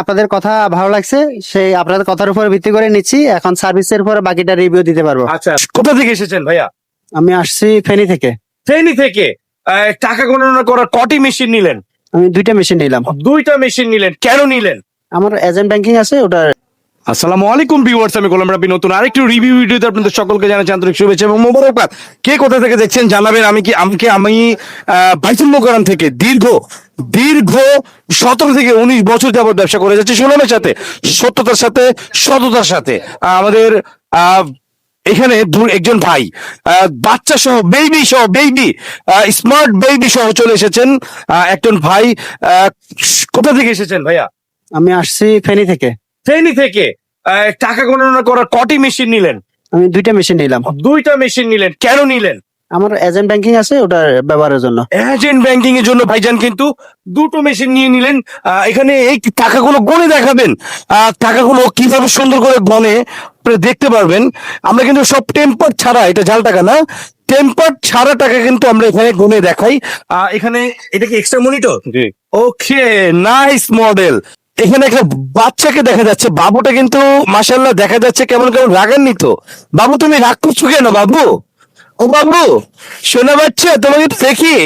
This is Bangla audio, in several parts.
আপনাদের কথা ভালো লাগছে। সেই আপনাদের কথার উপর ভিত্তি করে নিচ্ছি। এখন সার্ভিসের উপর বাকিটা রিভিউ দিতে পারব। আচ্ছা কোথা থেকে এসেছেন ভাইয়া? আমি আসছি ফেনী থেকে। ট্রেনি থেকে? টাকা গণনা করার কটি মেশিন নিলেন? আমি দুইটা মেশিন নিলাম। দুইটা মেশিন নিলেন। কেন নিলেন? আমার এজেন্ট ব্যাংকিং আছে ওটা আসসালামু আলাইকুম ভিউয়ার্স আমি গোলাম রাব্বি নতুন। আরেকটু রিভিউ ভিডিওতে আপনাদের সকলকে জানাচ্ছি আন্তরিক শুভেচ্ছা এবং মোবারকবাদ। কে কোথা থেকে দেখছেন জানাবেন? আমি কি আমাকে আমি বাইতুল থেকে দীর্ঘ দীর্ঘ সতেরো থেকে উনিশ বছর যাবত ব্যবসা করে যাচ্ছি সুনামের সাথে সত্যতার সাথে সততার সাথে। আমাদের এখানে একজন ভাই বাচ্চা সহ বেবি সহ বেবি স্মার্ট বেবি সহ চলে এসেছেন। একজন ভাই আহ, কোথা থেকে এসেছেন ভাইয়া? আমি আসছি ফেনী থেকে। ট্রেনি থেকে। আহ, টাকা গণনা করার কটি মেশিন নিলেন? আমি দুইটা মেশিন নিলাম। দুইটা মেশিন নিলেন। কেন নিলেন? আমার এজেন্ট ব্যাংকিং আছে ওটা ব্যবহারের জন্য। এজেন্ট ব্যাংকিং এর জন্য ভাইজান কিন্তু দুটো মেশিন নিয়ে নিলেন। আহ, এখানে এই টাকাগুলো গনে দেখাবেন। আহ, টাকাগুলো কীভাবে সুন্দর করে গনে আপনারা দেখতে পারবেন। আমরা কিন্তু সব টেম্পার ছাড়া এটা জাল টাকা না টেম্পার ছাড়া টাকা কিন্তু আমরা এখানে গনে দেখাই। আহ, এখানে এটা কি extra monitor okay nice model এখানে একটা বাচ্চাকে দেখা যাচ্ছে। বাবুটা কিন্তু মাসাল্লাহ দেখা যাচ্ছে কেমন কেমন রাগান্বিত। বাবু তুমি রাগ করছ কেন বাবু? ও বাবু, শোনা পাচ্ছে? তোমাকে একটু দেখি।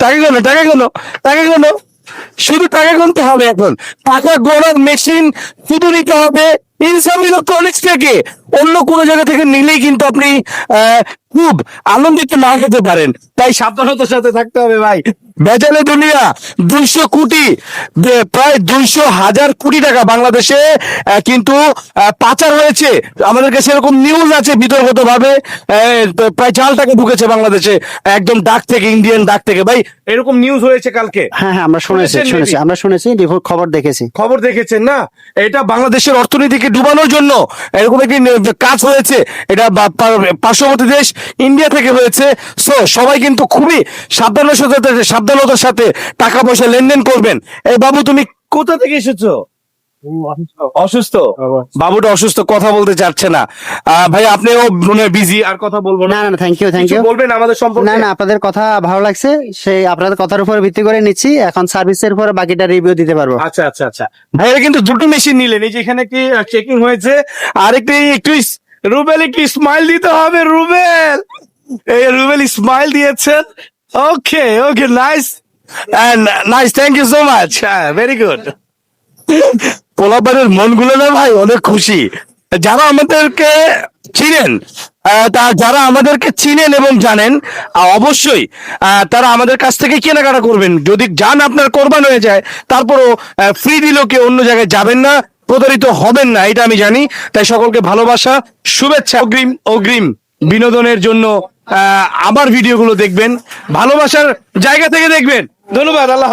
টাকা গোনো টাকা গোনো টাকা গোনো শুধু টাকা গুনতে হবে এখন। টাকা গোনার মেশিন শুধু নিতে হবে। ইলেকট্রনিক্স থেকে। অন্য কোনো জায়গা থেকে নিলেই কিন্তু আপনি খুব আনন্দিত না হতে পারেন। তাই সাবধানতার সাথে থাকতে হবে ভাই। ভেজালে দুনিয়া দুইশো কোটি প্রায় দুইশো হাজার কোটি টাকা বাংলাদেশে কিন্তু পাচার হয়েছে। আমাদের কাছে এরকম নিউজ আছে বিতর্কত ভাবে প্রায় জাল টাকা ঢুকেছে বাংলাদেশে একদম ডাক থেকে ইন্ডিয়ান ডাক থেকে। ভাই এরকম নিউজ হয়েছে কালকে। হ্যাঁ হ্যাঁ আমরা শুনেছি শুনেছি আমরা শুনেছি খবর দেখেছি। খবর দেখেছেন না? এটা বাংলাদেশের অর্থনীতিকে ডুবানোর জন্য এরকম একটি কাজ হয়েছে। এটা পার্শ্ববর্তী দেশ ইন্ডিয়া থেকে হয়েছে। সো সবাই কিন্তু খুবই সাবধানের সাথে সাবধানতার সাথে টাকা পয়সা লেনদেন করবেন। এই বাবু তুমি কোথা থেকে এসেছ? অসুস্থ। বাবুটা অসুস্থ কথা বলতে চাচ্ছে না। ভাই আপনিও মনে বিজি আর কথা বলব না। না থ্যাংক ইউ থ্যাংক ইউ বলবেন আমাদের সম্পর্কে? না না আপনাদের কথা ভালো লাগছে। সেই আপনাদের কথার উপর ভিত্তি করে নিচ্ছি। এখন সার্ভিসের উপর বাকিটা রিভিউ দিতে পারব। আচ্ছা আচ্ছা আচ্ছা। ভাইয়া কিন্তু দুটো মেশিন নিলেন। এই যে এখানে কি চেকিং হয়েছে। আর একটি রুবেল একটু স্মাইল দিতে হবে রুবেল। রুবেল স্মাইল দিয়েছেন। Okay okay nice nice thank you so much হ্যাঁ ভেরি গুড পোলাপানের মনগুলো না ভাই, অনেক খুশি। যারা আমাদেরকে চিনেন যারা আমাদেরকে চিনেন এবং জানেন অবশ্যই তারা আমাদের কাছ থেকে কেনাকাটা করবেন। যদি যান আপনার কোরবান হয়ে যায়, তারপরও ফ্রি দিলেও কেউ, অন্য জায়গায় যাবেন না, প্রতারিত হবেন না, এটা আমি জানি। তাই সকলকে ভালোবাসা, শুভেচ্ছা, অগ্রিম অগ্রিম বিনোদনের জন্য আমার ভিডিওগুলো দেখবেন ভালোবাসার জায়গা থেকে দেখবেন ধন্যবাদ আল্লাহ।